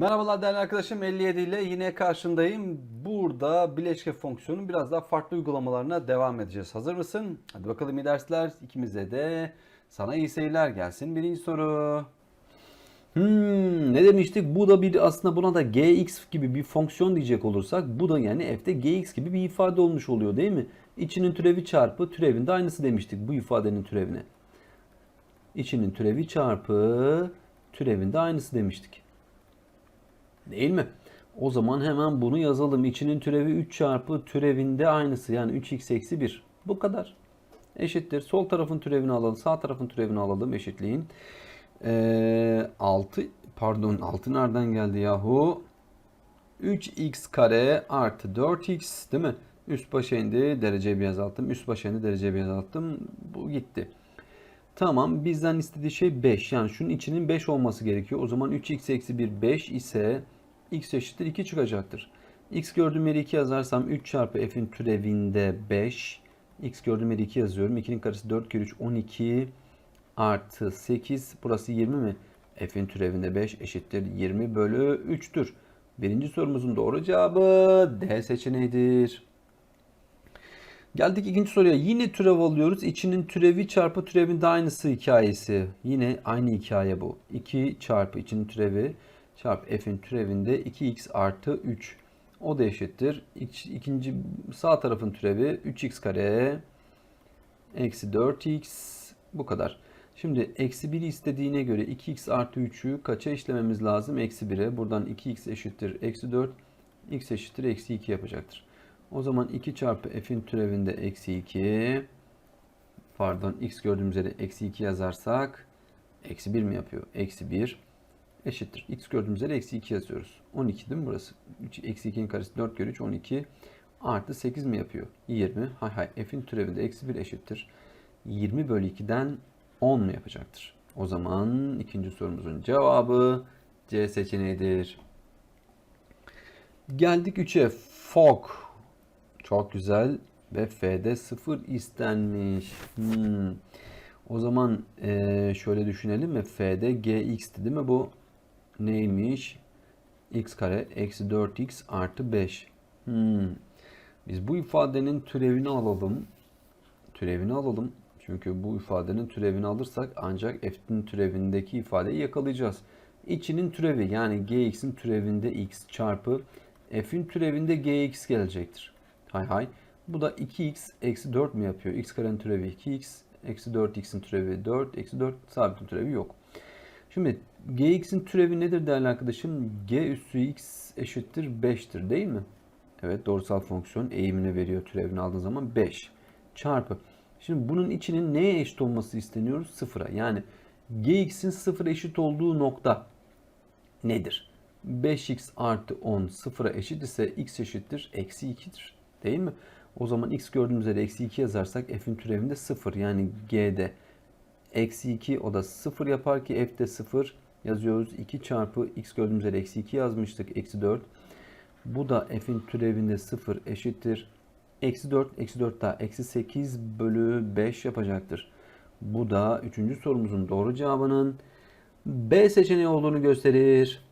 Merhabalar değerli arkadaşım 57 ile yine karşındayım. Burada bileşke fonksiyonun biraz daha farklı uygulamalarına devam edeceğiz. Hazır mısın? Hadi bakalım iyi dersler. İkimize de sana iyi seyirler gelsin. Birinci soru. Hmm, ne demiştik? Bu da bir aslında buna da gx gibi bir fonksiyon diyecek olursak bu da yani f'te gx gibi bir ifade olmuş oluyor değil mi? İçinin türevi çarpı türevin de aynısı demiştik bu ifadenin türevine. İçinin türevi çarpı türevin de aynısı demiştik. Değil mi? O zaman hemen bunu yazalım. İçinin türevi 3 çarpı türevinde aynısı. Yani 3x eksi 1. Bu kadar. Eşittir. Sol tarafın türevini alalım. Sağ tarafın türevini alalım. Eşitleyin. Ee, 6 pardon 6 nereden geldi yahu? 3x kare artı 4x değil mi? Üst başa indi. Dereceyi bir azalttım. Üst başa indi. Dereceyi bir azalttım. Bu gitti. Tamam bizden istediği şey 5. Yani şunun içinin 5 olması gerekiyor. O zaman 3x eksi 1 5 ise x eşittir 2 çıkacaktır. x gördüğüm yere 2 yazarsam 3 çarpı f'in türevinde 5. x gördüğüm yere 2 yazıyorum. 2'nin karesi 4 kere 3 12 artı 8. Burası 20 mi? f'in türevinde 5 eşittir 20 bölü 3'tür. Birinci sorumuzun doğru cevabı D seçeneğidir. Geldik ikinci soruya. Yine türev alıyoruz. İçinin türevi çarpı türevin de aynısı hikayesi. Yine aynı hikaye bu. 2 çarpı içinin türevi çarpı f'in türevinde 2x artı 3. O da eşittir. İkinci sağ tarafın türevi 3x kare eksi 4x bu kadar. Şimdi eksi 1'i istediğine göre 2x artı 3'ü kaça işlememiz lazım? Eksi 1'e. Buradan 2x eşittir eksi 4. x eşittir eksi 2 yapacaktır. O zaman 2 çarpı f'in türevinde eksi 2 pardon x gördüğümüz yere eksi 2 yazarsak eksi 1 mi yapıyor? Eksi 1 eşittir. x gördüğümüz yere eksi 2 yazıyoruz. 12 değil mi burası? 3, eksi 2'nin karesi 4 kere 3 12 artı 8 mi yapıyor? 20. Hay hay f'in türevinde eksi 1 eşittir. 20 bölü 2'den 10 mu yapacaktır? O zaman ikinci sorumuzun cevabı C seçeneğidir. Geldik 3'e. Fog. Çok güzel. Ve F'de 0 istenmiş. Hmm. O zaman eee, şöyle düşünelim mi? F'de gx'ti değil mi bu? Neymiş? x kare eksi 4x artı 5. Hmm. Biz bu ifadenin türevini alalım. Türevini alalım. Çünkü bu ifadenin türevini alırsak ancak f'nin türevindeki ifadeyi yakalayacağız. İçinin türevi yani gx'in türevinde x çarpı f'in türevinde gx gelecektir. Hay hay. Bu da 2x eksi 4 mi yapıyor? x karenin türevi 2x eksi 4x'in türevi 4 eksi 4 sabitin türevi yok. Şimdi gx'in türevi nedir değerli arkadaşım? g üssü x eşittir 5'tir değil mi? Evet doğrusal fonksiyon eğimini veriyor türevini aldığın zaman 5 çarpı. Şimdi bunun içinin neye eşit olması isteniyoruz? Sıfıra. Yani gx'in sıfıra eşit olduğu nokta nedir? 5x artı 10 sıfıra eşit ise x eşittir eksi 2'dir. Değil mi? O zaman x gördüğümüz yere eksi 2 yazarsak f'in türevinde 0 yani g'de eksi 2 o da 0 yapar ki f'de 0 yazıyoruz. 2 çarpı x gördüğümüz yere eksi 2 yazmıştık. Eksi 4. Bu da f'in türevinde 0 eşittir. Eksi 4, eksi 4 daha eksi 8 bölü 5 yapacaktır. Bu da 3. sorumuzun doğru cevabının B seçeneği olduğunu gösterir.